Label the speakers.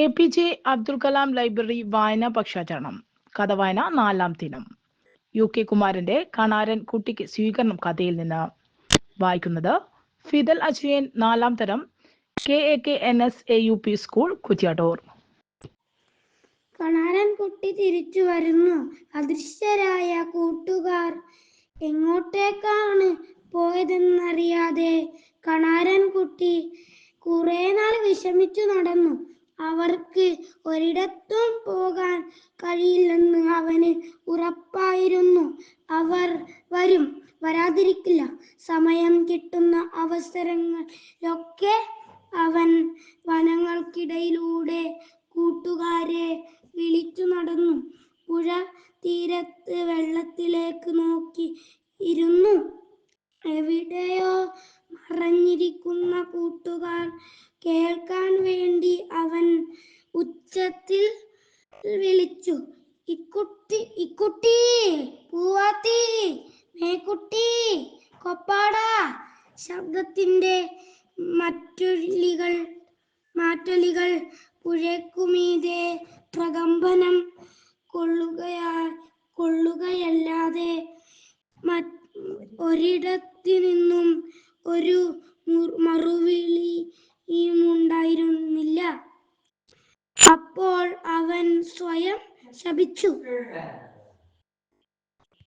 Speaker 1: A P J Abdul Kalam library വായനാ പക്ഷാചരണം. കഥ വായന നാലാം ദിനം. യു കെ കുമാരന്റെ കണാരൻ കുട്ടിക്ക് സ്വീകരണം കഥയിൽ നിന്ന്. വായിക്കുന്നത് ഫിദൽ അജയൻ നാലാം തരം. K A K N S A U P school Kuttiattoor
Speaker 2: Kanaran കുട്ടി തിരിച്ചു വരുന്നു. അദൃശ്യരായ കൂട്ടുകാർ എങ്ങോട്ടേക്കാണ് പോയതെന്നറിയാതെ കണാരൻ കുട്ടി കുറെ നാൾ വിഷമിച്ചു നടന്നു. അവർക്ക് ഒരിടത്തും പോകാൻ കഴിയില്ലെന്ന് അവന് ഉറപ്പായിരുന്നു. അവർ വരും. വരാതിരിക്കില്ല. സമയം കിട്ടുന്ന അവസരങ്ങളിലൊക്കെ അവൻ വനങ്ങൾക്കിടയിലൂടെ കൂട്ടുകാരെ വിളിച്ചു നടന്നു. പുഴ തീരത്ത് വെള്ളത്തിലേക്ക് നോക്കി ഇരുന്നു. എവിടെയോ മറഞ്ഞിരിക്കുന്ന കൂട്ടുകാർ കേൾക്കാൻ വേണ്ടി ഉച്ചത്തിൽ വിളിച്ചു. ഇക്കുട്ടി ഇക്കുട്ടി പൂവാത്തി മേക്കുട്ടി കൊപ്പാട. ശബ്ദത്തിന്റെ മറ്റൊലികൾ മാറ്റൊലികൾ പുഴക്കുമീതെ പ്രകമ്പനം കൊള്ളുകയാ കൊള്ളുകയല്ലാതെ ഒരിടത്തു നിന്നും ഒരു മു- അപ്പോൾ അവൻ സ്വയം ശപിച്ചു.